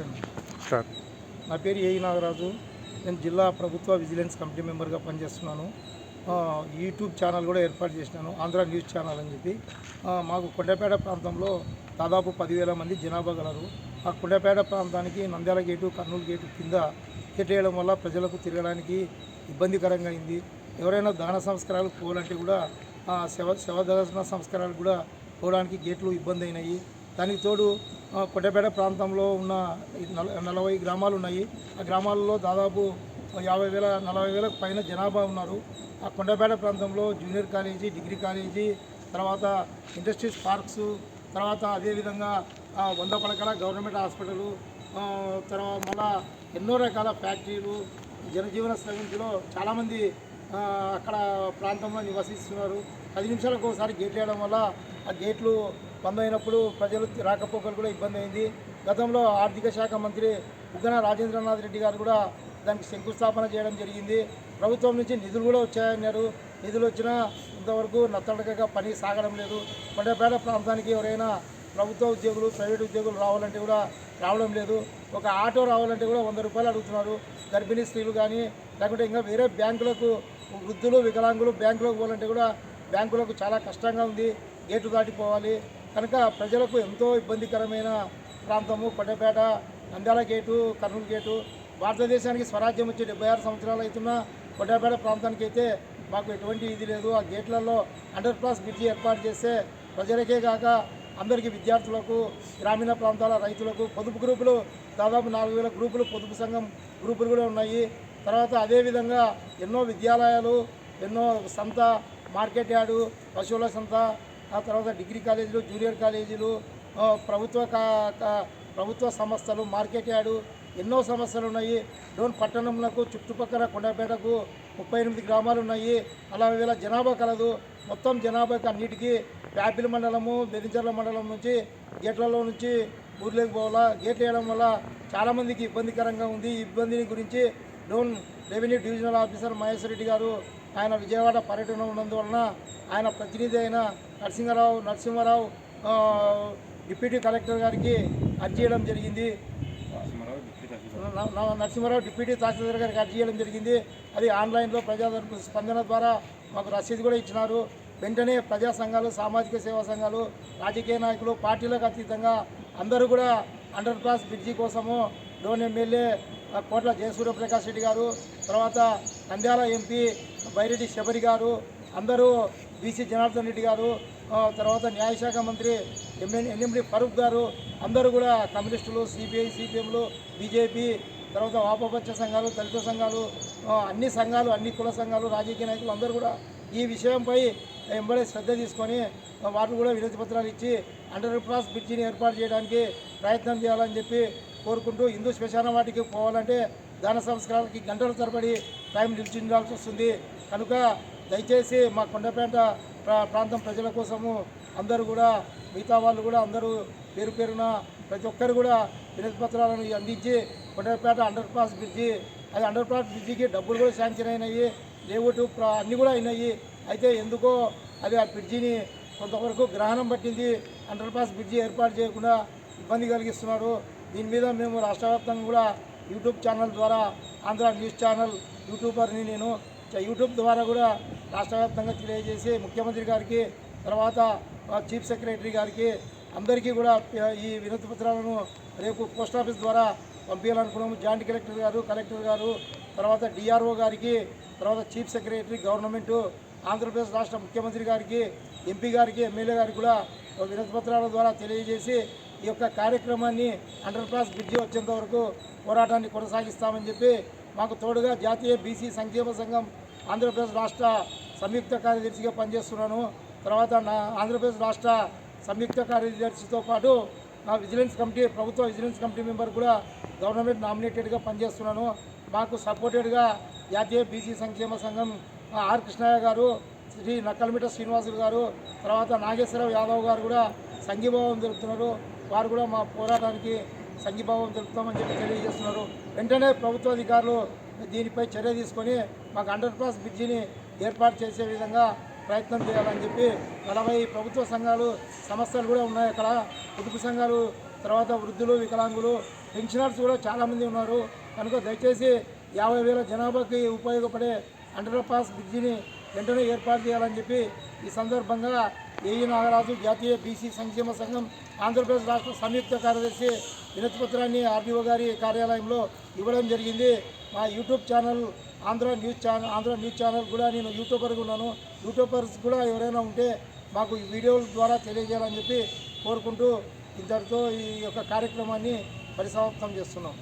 పెట్టండి స్టార్ట్ నా పేరు ఏఈ నాగరాజు. నేను జిల్లా ప్రభుత్వ విజిలెన్స్ కమిటీ మెంబర్గా పనిచేస్తున్నాను. యూట్యూబ్ ఛానల్ కూడా ఏర్పాటు చేసినాను. ఆంధ్ర న్యూస్ ఛానల్ అని చెప్పి. మాకు కొండపేట ప్రాంతంలో దాదాపు పదివేల మంది జనాభా గలరు. ఆ కొండపేట ప్రాంతానికి నంద్యాల గేటు కర్నూలు గేటు కింద కేటేయడం వల్ల ప్రజలకు తిరగడానికి ఇబ్బందికరంగా అయింది. ఎవరైనా దహన సంస్కారాలు పోవాలంటే కూడా ఆ, శవ శవ దహన సంస్కారాలు కూడా పోవడానికి గేట్లు ఇబ్బంది అయినాయి. దానికి తోడు కొట్టపేట ప్రాంతంలో ఉన్న నల- నలభై గ్రామాలు ఉన్నాయి. ఆ గ్రామాలలో దాదాపు యాభై వేల నలభై వేలకు పైన జనాభా ఉన్నారు. ఆ కొండపేట ప్రాంతంలో జూనియర్ కాలేజీ డిగ్రీ కాలేజీ తర్వాత ఇండస్ట్రీస్ పార్క్స్ తర్వాత అదేవిధంగా వంద పడకల గవర్నమెంట్ హాస్పిటల్ తర్వాత మళ్ళా ఎన్నో రకాల ఫ్యాక్టరీలు జనజీవన శ్రమించులో చాలామంది అక్కడ ప్రాంతంలో నివసిస్తున్నారు. పది నిమిషాలకు ఒకసారి గేట్లు వేయడం వల్ల ఆ గేట్లు బంద్ అయినప్పుడు ప్రజలు రాకపోకలు కూడా ఇబ్బంది అయింది. గతంలో ఆర్థిక శాఖ మంత్రి ఉగ్గన రాజేంద్రనాథ్ రెడ్డి గారు కూడా దానికి శంకుస్థాపన చేయడం జరిగింది. ప్రభుత్వం నుంచి నిధులు కూడా వచ్చాయన్నారు. నిధులు వచ్చినా ఇంతవరకు నత్తడకగా పని సాగడం లేదు. కొండపేట ప్రాంతానికి ఎవరైనా ప్రభుత్వ ఉద్యోగులు ప్రైవేట్ ఉద్యోగులు రావాలంటే కూడా రావడం లేదు. ఒక ఆటో రావాలంటే కూడా వంద రూపాయలు అడుగుతున్నారు. గర్భిణీ స్త్రీలు కానీ లేకుంటే ఇంకా వేరే బ్యాంకులకు వృద్ధులు వికలాంగులు బ్యాంకులకు పోవాలంటే కూడా బ్యాంకులకు చాలా కష్టంగా ఉంది. గేటు దాటిపోవాలి. కనుక ప్రజలకు ఎంతో ఇబ్బందికరమైన ప్రాంతము కొండపేట నంద్యాల గేటు కర్నూలు గేటు భారతదేశానికి స్వరాజ్యం వచ్చి డెబ్బై ఆరు సంవత్సరాలు అవుతున్న కొండపేట ప్రాంతానికి అయితే మాకు ఎటువంటి ఇది లేదు. ఆ గేట్లలో అండర్ పాస్ బ్రిడ్జి ఏర్పాటు చేస్తే ప్రజలకే కాక అందరికీ విద్యార్థులకు గ్రామీణ ప్రాంతాల రైతులకు పొదుపు గ్రూపులు దాదాపు నాలుగు వేల గ్రూపులు పొదుపు సంఘం గ్రూపులు కూడా ఉన్నాయి. తర్వాత అదేవిధంగా ఎన్నో విద్యాలయాలు ఎన్నో సంత మార్కెట్ యార్డు పశువుల సంత ఆ తర్వాత డిగ్రీ కాలేజీలు జూనియర్ కాలేజీలు ప్రభుత్వ ప్రభుత్వ సంస్థలు మార్కెట్ యార్డు ఎన్నో సమస్యలు ఉన్నాయి. డోన్ పట్టణంలకు చుట్టుపక్కల కొండపేటకు ముప్పై ఎనిమిది గ్రామాలు ఉన్నాయి. అలా వేళ జనాభా కలదు. మొత్తం జనాభాకి అన్నిటికీ ప్యాపిల్ మండలము బెదించర్ల మండలం నుంచి గేట్లలో నుంచి ఊర్లోకి పోవాలా? గేట్లు వేయడం వల్ల చాలామందికి ఇబ్బందికరంగా ఉంది. ఈ ఇబ్బందిని గురించి Dhone revenue divisional officer Maheshwara Reddy గారు ఆయన విజయవాడ పర్యటన ఉన్నందువలన ఆయన ప్రతినిధి అయిన నరసింహారావు నరసింహారావు డిప్యూటీ కలెక్టర్ గారికి అర్జీ చేయడం జరిగింది. నరసింహారావు డిప్యూటీ తహసీల్దార్. గారికి అర్జీ చేయడం జరిగింది. అది ఆన్లైన్లో ప్రజా స్పందన ద్వారా మాకు రసీదు కూడా ఇచ్చినారు. వెంటనే ప్రజా సంఘాలు సామాజిక సేవా సంఘాలు రాజకీయ నాయకులు పార్టీలకు అతీతంగా అందరూ కూడా అండర్ పాస్ బ్రిడ్జి కోసము డోన్ ఎమ్మెల్యే కోట్ల జయసూర్యప్రకాష్ రెడ్డి గారు తర్వాత నంద్యాల ఎంపీ బైరెడ్డి శబరి గారు అందరూ బీసీ జనార్దన్ రెడ్డి గారు తర్వాత న్యాయశాఖ మంత్రి ఎంఎన్ ఎన్ఎండి ఫరూక్ గారు అందరూ కూడా కమ్యూనిస్టులు సిపిఐ సిపిఎంలు బీజేపీ తర్వాత వామపక్ష సంఘాలు దళిత సంఘాలు అన్ని సంఘాలు అన్ని కుల సంఘాలు రాజకీయ నాయకులు అందరూ కూడా ఈ విషయంపై ఎంబడే శ్రద్ధ తీసుకొని ఆ, వాటిని కూడా వినతి పత్రాలు ఇచ్చి అండర్ క్రాస్ బ్రిడ్జిని ఏర్పాటు చేయడానికి ప్రయత్నం చేయాలని చెప్పి కోరుకుంటూ హిందూ శ్మశాన వాటికి పోవాలంటే దాన సంస్కారాలకి గంటల తరబడి టైం నిలిచిండాల్సి వస్తుంది. కనుక దయచేసి మా కొండపేట ప్రా- ప్రాంతం ప్రజల కోసము అందరూ కూడా మిగతా వాళ్ళు కూడా అందరూ పేరు పేరున ప్రతి ఒక్కరు కూడా వినతి పత్రాలను అందించి కొండపేట అండర్ పాస్ బ్రిడ్జి అది అండర్ పాస్ బ్రిడ్జికి డబ్బులు కూడా శాంక్షన్ అయినాయి లేవుటు అన్నీ కూడా అయినాయి. అయితే ఎందుకో అది ఆ బ్రిడ్జిని కొంతవరకు గ్రహణం పట్టింది అండర్ పాస్ బ్రిడ్జి ఏర్పాటు చేయకుండా ఇబ్బంది కలిగిస్తున్నారు దీని మీద మేము రాష్ట్ర వ్యాప్తంగా కూడా యూట్యూబ్ ఛానల్ ద్వారా ఆంధ్ర న్యూస్ ఛానల్ యూట్యూబర్ని నేను యూట్యూబ్ ద్వారా కూడా రాష్ట్ర వ్యాప్తంగా తెలియజేసి ముఖ్యమంత్రి గారికి తర్వాత చీఫ్ సెక్రటరీ గారికి అందరికీ కూడా ఈ వినతి పత్రాలను రేపు పోస్ట్ ఆఫీస్ ద్వారా పంపించాలనుకున్నాము. జాయింట్ కలెక్టర్ గారు కలెక్టర్ గారు తర్వాత డిఆర్ఓ గారికి తర్వాత చీఫ్ సెక్రటరీ గవర్నమెంటు ఆంధ్రప్రదేశ్ రాష్ట్ర ముఖ్యమంత్రి గారికి ఎంపీ గారికి ఎమ్మెల్యే గారికి కూడా వినతి పత్రాల ద్వారా తెలియజేసి ఈ యొక్క కార్యక్రమాన్ని అండర్ పాస్ బ్రిడ్జి వచ్చేంత వరకు పోరాటాన్ని కొనసాగిస్తామని చెప్పి మాకు తోడుగా జాతీయ బీసీ సంక్షేమ సంఘం ఆంధ్రప్రదేశ్ రాష్ట్ర సంయుక్త కార్యదర్శిగా పనిచేస్తున్నాను. తర్వాత నా ఆంధ్రప్రదేశ్ రాష్ట్ర సంయుక్త కార్యదర్శితో పాటు నా విజిలెన్స్ కమిటీ ప్రభుత్వ విజిలెన్స్ కమిటీ మెంబర్ కూడా గవర్నమెంట్ నామినేటెడ్గా పనిచేస్తున్నాను. మాకు సపోర్టెడ్గా జాతీయ బీసీ సంక్షేమ సంఘం ఆర్ కృష్ణయ్య గారు శ్రీ నక్కలమిట శ్రీనివాసులు గారు తర్వాత నాగేశ్వరరావు యాదవ్ గారు కూడా సంఘీభావం జరుపుతున్నారు వారు కూడా మా పోరాటానికి సంఘీభావం తెలుపుతామని చెప్పి తెలియజేస్తున్నారు. వెంటనే ప్రభుత్వ అధికారులు దీనిపై చర్య తీసుకొని మాకు అండర్ పాస్ బ్రిడ్జిని ఏర్పాటు చేసే విధంగా ప్రయత్నం చేయాలని చెప్పి నలభై ప్రభుత్వ సంఘాలు సంస్థలు కూడా ఉన్నాయి అక్కడ. పొదుపు సంఘాలు తర్వాత వృద్ధులు వికలాంగులు పెన్షనర్స్ కూడా చాలామంది ఉన్నారు. కనుక దయచేసి యాభై వేల జనాభాకి ఉపయోగపడే అండర్ పాస్ బ్రిడ్జిని వెంటనే ఏర్పాటు చేయాలని చెప్పి ఈ సందర్భంగా ఏఈ నాగరాజు జాతీయ బీసీ సంక్షేమ సంఘం ఆంధ్రప్రదేశ్ రాష్ట్ర సంయుక్త కార్యదర్శి వినతిపత్రాన్ని ఆర్డీఓ గారి కార్యాలయంలో ఇవ్వడం జరిగింది. మా YouTube channel Andhra news channel Andhra news channel కూడా నేను యూట్యూబర్గా ఉన్నాను. యూట్యూబర్స్ కూడా ఎవరైనా ఉంటే మాకు ఈ వీడియోల ద్వారా తెలియజేయాలని చెప్పి కోరుకుంటూ ఇంతటితో ఈ యొక్క కార్యక్రమాన్ని పరిసమాప్తం చేస్తున్నాం.